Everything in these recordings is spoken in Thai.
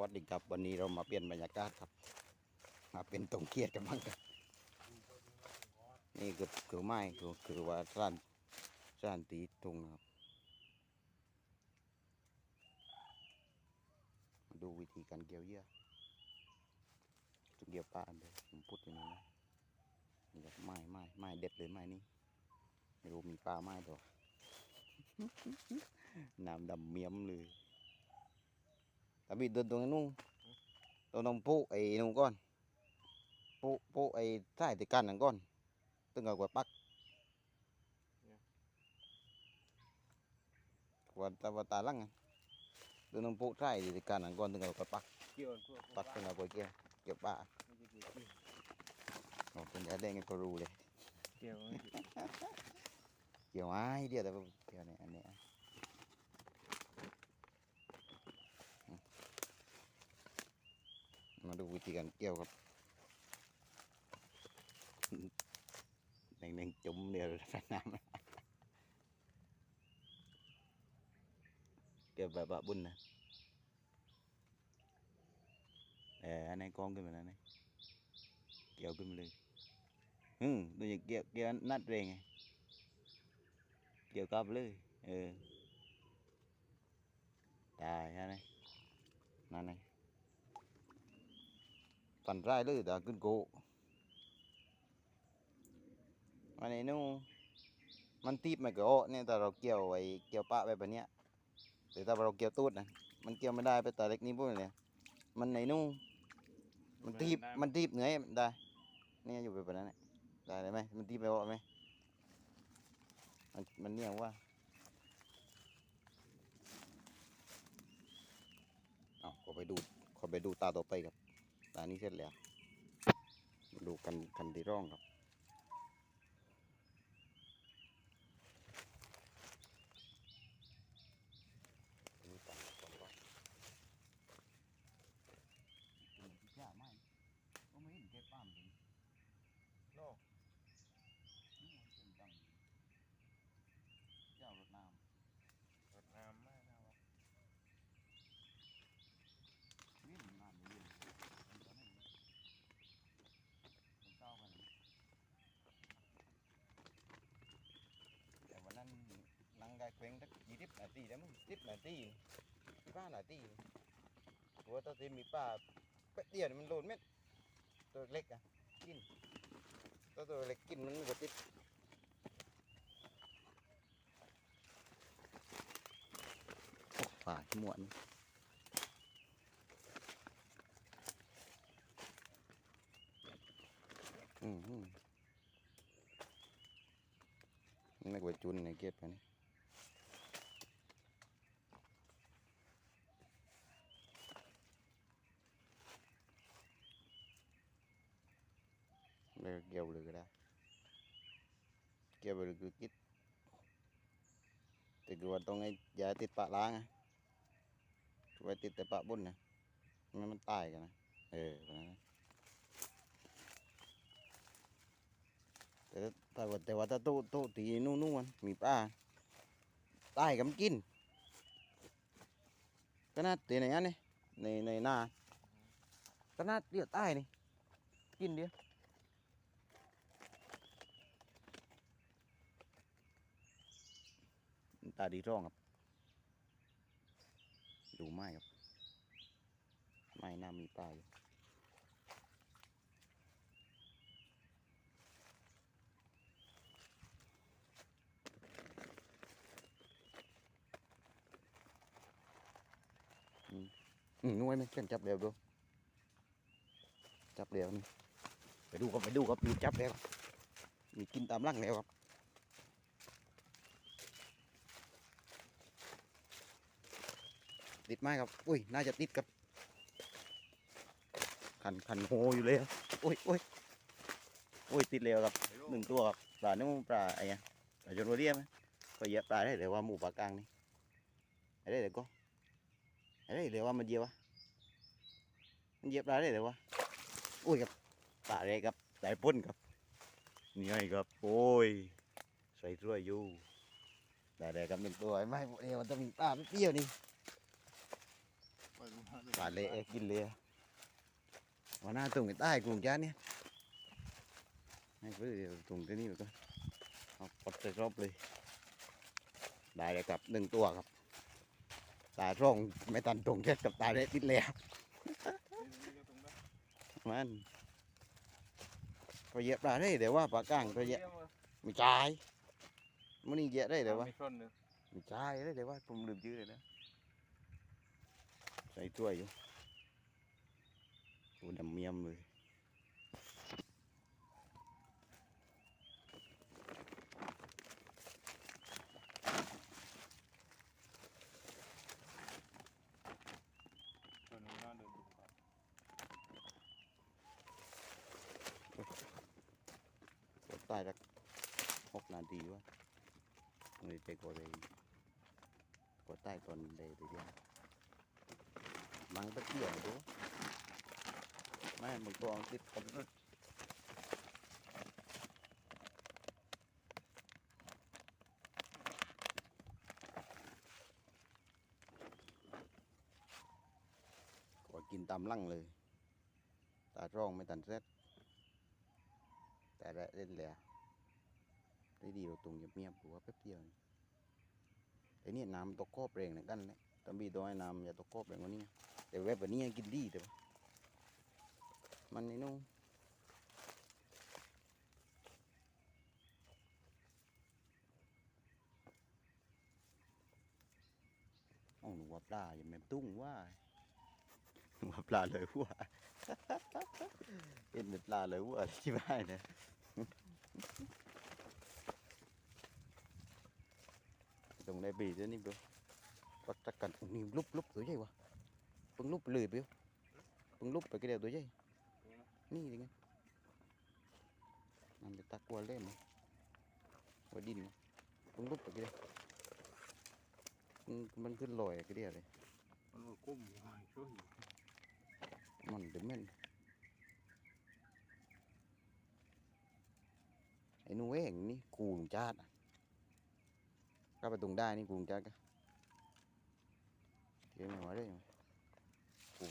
วัสดีครับวันนี้เรามาเปลี่ยนบรรยากาศครับ มาเป็นตรงเกียรติกันบ้างครับนี่คือคือไม้คือคือว่าร้านร้านตีตุงครับมาดูวิธีการเกี่ยวเยื่อจะเกี่ยวปลาเดียผมพูดอย่างนี้นะนี่ครับไม้ไม้ไม้เด็ดเลยไม้นี้ไม่รู้มีปลาไม้ตัวน้ำดำเมียมเลย Tapi doon tong nung. Tong nung po ay nung con Po po ay tay thì kan ang kon. Tunga kwa pak. Kwa ta wa ta lang. Doon nung po tay ti kan ang kon tunga kwa pak. Pak tunga kwa kia. Kyo pa. Oh, kun ya deng ko ru le. Kyo ai dia ta kyo ne ane. มาดูวิธีการเกี่ยวครับแดงๆจุ่มเดียวใส่น้ำเกี่ยวแบบบะบุญนะเอออันนี้กองขึ้นมาแล้วนี่เกี่ยวขึ้นมาเลยอืมดูอย่างเกี่ยวเกี่ยวนัดเรงไงเกี่ยวกับเลยเออได้ฮะนี่นั่นนี่ ปั่นไร่เลยแต่ขึ้นโกอันนี้นู่นมันตีบไม่ก็เนี่ยแต่เราเกี่ยวไว้เกี่ยวปะไปแบบเนี้ยแต่ถ้าเราเกี่ยวตูดนะมันเกี่ยวไม่ได้ไปแต่เล็กนี้พวกนี้มันไหนนู่นมันตีบมันตีบเหนื่อยได้เนี่ยอยู่ไปแบบนั้นน่ะได้เลยไหมมันตีบไปว่าไหมมันมันเนี่ยว่าเอาขอไปดูขอไปดูตาต่อไปครับ ตานี้เสร็จแล้ว ดูกันกันที่ร่องครับดูกันก่อนก่อนดูที่ยากไหมก็ไม่เห็นแค่ป้ามเอง โลก นี่มันเป็นตังเจ้ารถน้ รดน้ำมากนะครับำนี่มันน้ำเรื่อยๆมันตอนนั้นมันเต้ากันแต่วันนั้น ลงสักยี่สิบนาทีได้มั้งสิบนาทีสิบห้านาทีหัวตัวที่มีป้าเป็ดเดียวมันโดนเม็ดตัวเล็กอะกินตัวตัวเล็กกินมันกดติดฝ่าขี้หมวนอืมอืมนึกว่าจุนในเก็บอันนี้เลยเกี่ยวเลยก็ได้เกี่ยวไปเเกี่ยวเลยก็ได้เกี่ยวเลยคือคิดแต่คือว่าต้องให้ยาติดปะล้างอะไว้ติดแต่ปะบุญนะไมันมันตายกันนะเออแต่แต่ว่าแต่ว่าถ้าโตโตตีนู่นู่นมันมีป้าตายกับมันกินก็น่าตีในนั้นนี่ในในหน้าก็น่าเดียวตายนี่กินเดียว ตาดีร่องครับ ดูไม้ครับ ไม้น่ามีปลาอยู่อืมอืมนู้นไหมเพื่นจับเร็วดู จับเร็วนี่ไปดูครับไปดูครับมีจับแล้วมีกินตามร่างแล้วครับ ติดไหมครับ อุ้ย น่าจะติดครับคันคันโฮอยู่เลยครับอุ้ยอุ้ยอุ้ยติดเร็วครับหนึ่งตัวครับปลานี่มันปลาไอ้เนี่ยปลาจนวัวเรียมก็เหยียบปลาได้เดี๋ยวว่าหมูปลากลางนี่ไอ้ได้เดี๋ยวก็ไอ้ได้เดี๋ยวว่ามันเหยียบวะมันเหยียบปลาได้เดี๋ยววะอุ้ยครับปลาเล็กครับสายพ่นครับนี่ไงครับโอ้ยใส่ถ้วยอยู่ได้เลยครับหนึ่งตัวไอ้ไม่เดี๋ยวมันจะมีปลาเปรี้ยวนี่ไปดูหน้าดูปลาเละกินเลยวันหน้าตุ่งใต้กรุงจ้าเนี่ยให้เพื่อเดี๋ยวตุ่งที่นี่ไปก่อนเอาปลดใส่รอบเลย ได้เลยครับหนึ่งตัวครับ ตาร่องไม่ตันตรงแค่กับตาเละติดแล้วนี่ก็ตรงนั้นมันก็เหยียบได้เดี๋ยวว่าปลากลางก็เหยียบเยี่ยมเลยไม่จ่ายมันนี่เหยียบได้เดี๋ยวว่ามีส้นหนึ่งไม่จ่ายได้เดี๋ยวว่าผมลืมชื่อเลยนะ ใส่ถ้วยอยู่ตัวดำเมียมเลยส้นนี้น่าเดินดูครับกดใต้สักหกนาทีวะเลยไปกดเลยกดใต้ตอนเดย์ทีเดียว มังตะเกียบดูไม่มึงตัวเอาติดกันรถก็กินตามลั่งเลย ตาร่องไม่ตันเซ็ตแต่ละเล่นแหล้วได้ดีเราตรงเงียบๆกูว่าแป๊บเดียวนี่แต่เนี่ยน้ำตกคบแรงเหมือนกันเลยตอนบีตัวให้น้ำอย่าตกคบแรงกว่านี้ แต่เว็บแบบนี้ยังกินดีแต่ว่ามันนี่นู่นเอหนูว่าปลาอย่าแม่ตุ้งว่าหนูว่าปลาเลยว่าเห็นเป็นปลาเลยว่าที่บ้านนี่ยตรงในบีด้วยนี่เบลปักตะกันนี่ลุบลุบตัวใหญ่วะ ปึงลุบไปเลยเบลปึงลุบไปก็เดียวตัวใหญ่นี่ยังไงมันจะตักวัวเล่นนะวัวดินนะปึงลุบไปก็เดียวมันขึ้นลอยก็เดียวเลยมันก็ก้มช่วยมันเดี๋ยวแม่นไอ้นูเองนี่กูงจาดก็ไปตรงได้นี่กูงจาดก็เกี่ยวไม่ไหวเลย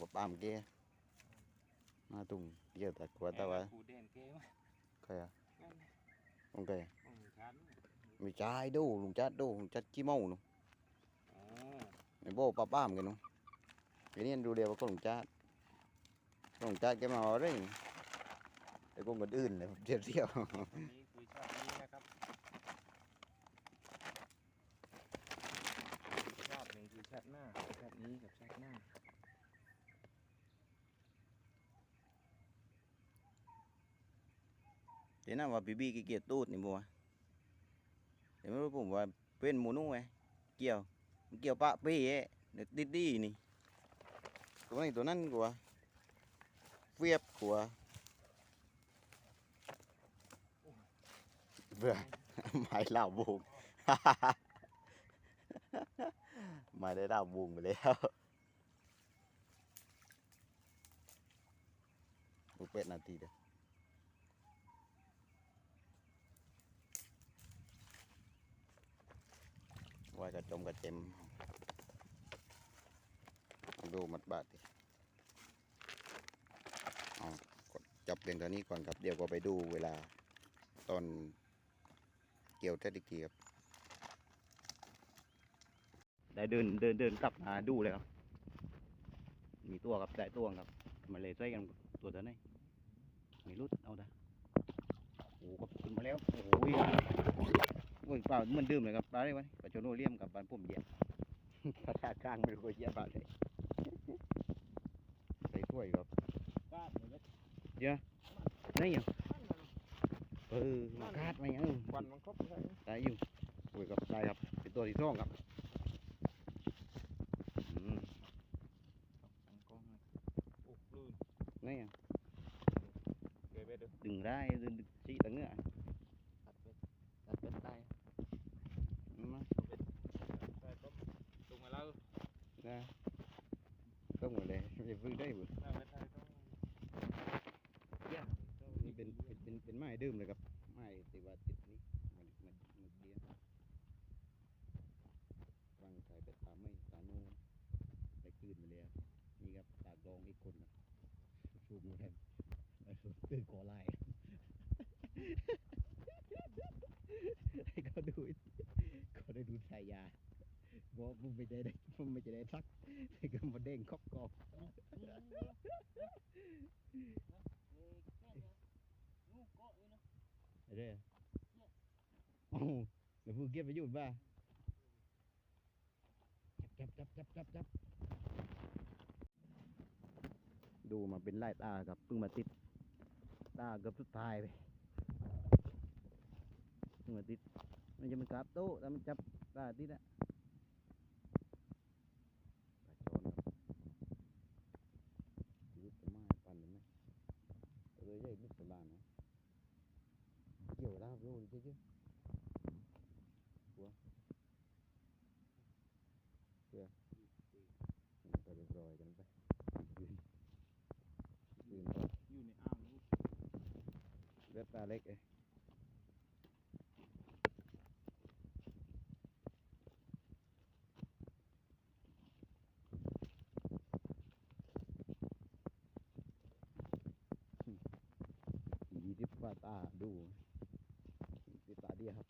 กับปามเกมาตรงเยอะแต่กว่าแต่ว่ากูเด่นเก้ไหมใครอะนั่นน่ะโอเคต้องมีชั้นไม่ใช่ดูหลงจาดดูหลงจาดขี้เมาหนูอ๋อไอ้โบป้าป้ามกันหนูไอ้นี่ดูเดียวว่าก็หลงจาดหลงจาดแกมาเอาเร่งแต่กูคนอื่นเลยเที่ยวเที่ยวอันนี้คือชาตินี้นะครับชาติหนึ่งคือชาติหน้าชาตินี้กับชาติหน้า เดี๋ยวนะว่าบีบีกี่เกียจตูดนี่บัวเดี๋ยวไม่รู้ผมว่าเป็นหมูนุ่งไงเกี่ยวมันเกี่ยวปะปี้เอ๊ะเดี๋ยวติดดีนี่ตัวนี้ตัวนั้นกว่าเฟียบกว่าเบื่อไม้เหล่าบุงไม้ได้เหล่าบุงไปแล้วลูกเป็ดนาทีเดียว ว่ากระจมกระเจมดูมัดบาดดิเอากดจับเพียงเท่านี้ก่อนครับ เดี๋ยวก็ไปดูเวลาตอนเกี่ยวเทศอีกทีครับได้เดินเดินเดินกลับมาดูเลยครับ มีตัวกับได้ตัวครับมาเลยใส่กันตัวเท่าไหนไม่รุดเอาด้โอ้ก็ขึ้นมาแล้ว โอ้โหโอ้ยเปล่าเหมันดื่มเลยครับปลาได้ไหมปลาโจโนเลียมกับปลาปุ่มเหยียบปลากลางไม่รู้ว่าเหยียบปลาเลยใส่ถ้วยครับกล้าเลยนี่ยังเออมาคาดมายังควันมันครบใช่ไหมได้อยู่โอ้ยครับได้ครับเป็นตัวที่สองครับอืมตั้งกล้องเลยโอ้ลื่นนี่ยังเก็บไว้เด้อดึงได้ดึงชี้ตั้งเนื้อ ตัดเป็ดตัดเป็ดได้ มา ได้ต้มตรงมาแล้ว ได้ต้องหมด เลยจะฟื้นได้บุหน้าเป็ดนี่เป็นเป็นเป็นเป็นไม้ดื่มเลยครับไม้ติว่าติดนี่มันมันมันเดียวฟังใส่เป็ดตาไม่ตาโนได้คืนมาเลยลองอีกคนนะสูบอแทนตื่นก่อไล่ให้เขาดูกเขาได้ดูสายยา บอกมึงไม่ได้ได้มึงไม่จะได้ทักให้ก็มาเด้งคอกกอกนู่เกาะอยู่นะเด้อโอ้าแล้วมึงเก็บไปหยุดป่ะจับจับจับจับจับดูมาเป็นไล่ตากับเพิ่งมาติดตาเกือบสุดท้ายไปเพิ่งมาติดมันจะมันกราบโต๊ะแต่มันจับตาติดอะปลาจอนครับชีวิตจะมาปั่นเลยไหมเลยใหญ่นิดประมาณนะเกี่ยวลาบโลดิเจ๊หัวเพื่อไปเรียบร้อยกันไปยืนยืนก่อน อยู่ในอ่างลูก เลือดตาเล็กเอ้ยยี่สิบกว่าตาดูติดตาเดียวครับ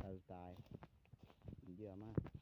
ตาสุดตายเยอะมาก